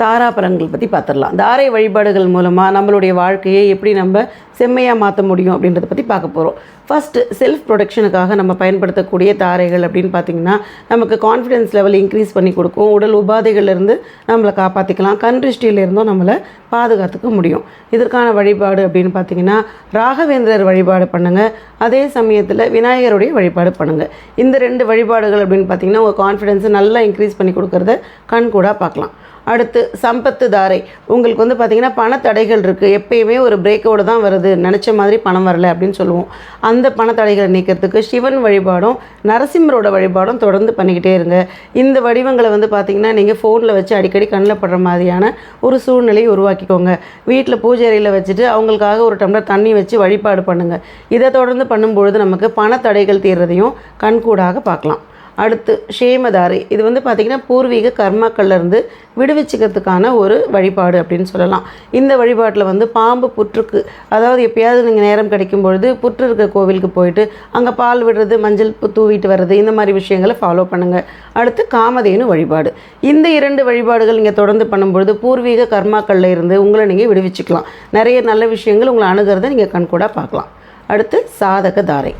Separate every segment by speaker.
Speaker 1: தாராபலன்கள் பற்றி பார்த்துடலாம் தாரை வழிபாடுகள் மூலமாக நம்மளுடைய வாழ்க்கையை எப்படி நம்ம செம்மையாக மாற்ற முடியும் அப்படின்றத பற்றி பார்க்க போகிறோம் ஃபஸ்ட்டு செல்ஃப் ப்ரொடெக்ஷனுக்காக நம்ம பயன்படுத்தக்கூடிய தாரைகள் அப்படின்னு பார்த்தீங்கன்னா நமக்கு கான்ஃபிடென்ஸ் லெவல் இன்க்ரீஸ் பண்ணி கொடுக்கும். உடல் உபாதைகள்லேருந்து நம்மளை காப்பாற்றிக்கலாம் கண் திருஷ்டியிலேருந்தும் நம்மளை பாதுகாத்துக்க முடியும். இதற்கான வழிபாடு அப்படின்னு பார்த்தீங்கன்னா ராகவேந்திரர் வழிபாடு பண்ணுங்கள் அதே சமயத்தில் விநாயகருடைய வழிபாடு பண்ணுங்கள் இந்த ரெண்டு வழிபாடுகள் அப்படின்னு பார்த்தீங்கன்னா உங்கள் கான்ஃபிடென்ஸை நல்லா இன்க்ரீஸ் பண்ணி கொடுக்கறத கண் கூட பார்க்கலாம் அடுத்து சம்பத்து தாரை. உங்களுக்கு வந்து பார்த்திங்கன்னா பணத்தடைகள் இருக்குது எப்பயுமே ஒரு பிரேக்கோடு தான் வருது. நினச்ச மாதிரி பணம் வரல அப்படின்னு சொல்லுவோம். அந்த பணத்தடைகளை நீக்கிறதுக்கு சிவன் வழிபாடும் நரசிம்மரோட வழிபாடும் தொடர்ந்து பண்ணிக்கிட்டே இருங்க. இந்த வடிவங்களை வந்து பார்த்திங்கன்னா நீங்கள் ஃபோனில் வச்சு அடிக்கடி கண்ணில் படுற மாதிரியான ஒரு சூழ்நிலையை உருவாக்கிக்கோங்க. வீட்டில் பூஜை அறையில் வச்சுட்டு அவங்களுக்காக ஒரு டம்ளர் தண்ணி வச்சு வழிபாடு பண்ணுங்கள் இதை தொடர்ந்து பண்ணும்பொழுது நமக்கு பணத்தடைகள் தீர்றதையும் கண்கூடாக பார்க்கலாம். அடுத்து ஷேமதாரி இது வந்து பார்த்திங்கன்னா பூர்வீக கர்மாக்கள்லேருந்து விடுவிச்சுக்கிறதுக்கான ஒரு வழிபாடு அப்படின்னு சொல்லலாம். இந்த வழிபாட்டில் வந்து பாம்பு புற்றுக்கு அதாவது எப்பயாவது நீங்கள் நேரம் கிடைக்கும் பொழுது புற்று இருக்க கோவிலுக்கு போயிட்டு அங்கே பால் விடுறது மஞ்சள் தூவிட்டு வர்றது இந்த மாதிரி விஷயங்களை ஃபாலோ பண்ணுங்கள் அடுத்து காமதேனு வழிபாடு. இந்த இரண்டு வழிபாடுகள் நீங்கள் தொடர்ந்து பண்ணும்பொழுது பூர்வீக கர்மாக்களில் இருந்து உங்களை நீங்கள் விடுவிச்சுக்கலாம். நிறைய நல்ல விஷயங்கள் உங்களை அணுகிறத நீங்கள் கண்கூடாக பார்க்கலாம். அடுத்து சாதக தாரை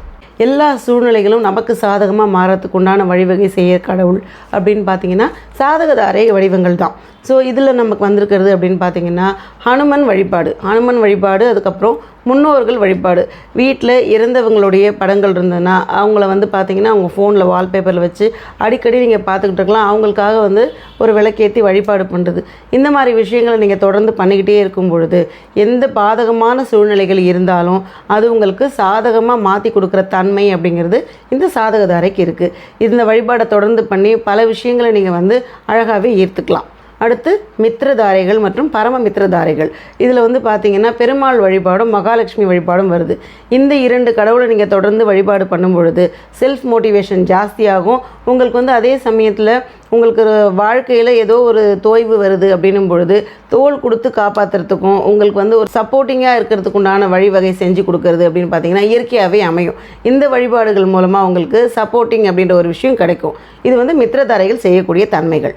Speaker 1: எல்லா சூழ்நிலைகளும் நமக்கு சாதகமாக மாறத்துக்கு உண்டான வழிவகை செய்ய கடவுள் அப்படின்னு பார்த்தீங்கன்னா சாதகதாரை வடிவங்கள் தான். ஸோ இதில் நமக்கு வந்திருக்கிறது அப்படின்னு பார்த்தீங்கன்னா ஹனுமன் வழிபாடு. ஹனுமன் வழிபாடு அதுக்கப்புறம் முன்னோர்கள் வழிபாடு. வீட்டில் இறந்தவங்களுடைய படங்கள் இருந்ததுன்னா அவங்கள வந்து பார்த்தீங்கன்னா அவங்க ஃபோனில் வால்பேப்பரில் வச்சு அடிக்கடி நீங்கள் பார்த்துக்கிட்டு இருக்கலாம். அவங்களுக்காக வந்து ஒரு விளக்கேற்றி வழிபாடு பண்ணுறது இந்த மாதிரி விஷயங்களை நீங்கள் தொடர்ந்து பண்ணிக்கிட்டே இருக்கும் பொழுது எந்த பாதகமான சூழ்நிலைகள் இருந்தாலும் அது உங்களுக்கு சாதகமாக மாற்றி கொடுக்குற தன்மை அப்படிங்கிறது இந்த சாதகதாரைக்கு இருக்குது இந்த வழிபாடை தொடர்ந்து பண்ணி பல விஷயங்களை நீங்கள் வந்து அழகாகவே ஈர்த்துக்கலாம். அடுத்து மித்திரதாரைகள் மற்றும் பரம மித்திரதாரைகள். இதில் வந்து பார்த்திங்கன்னா பெருமாள் வழிபாடும் மகாலட்சுமி வழிபாடும் வருது. இந்த இரண்டு கடவுளை நீங்கள் தொடர்ந்து வழிபாடு பண்ணும் பொழுது செல்ஃப் மோட்டிவேஷன் ஜாஸ்தியாகும். உங்களுக்கு வந்து அதே சமயத்தில் உங்களுக்கு வாழ்க்கையில் ஏதோ ஒரு தோய்வு வருது அப்படின்னும் பொழுது தோல் கொடுத்து காப்பாற்றுறதுக்கும் உங்களுக்கு வந்து ஒரு சப்போர்ட்டிங்காக இருக்கிறதுக்கு உண்டான வழிவகை செஞ்சு கொடுக்கறது அப்படின்னு பார்த்தீங்கன்னா இயற்கையாகவே அமையும். இந்த வழிபாடுகள் மூலமாக உங்களுக்கு சப்போர்ட்டிங் அப்படின்ற ஒரு விஷயம் கிடைக்கும். இது வந்து மித்திரதாரைகள் செய்யக்கூடிய தன்மைகள்.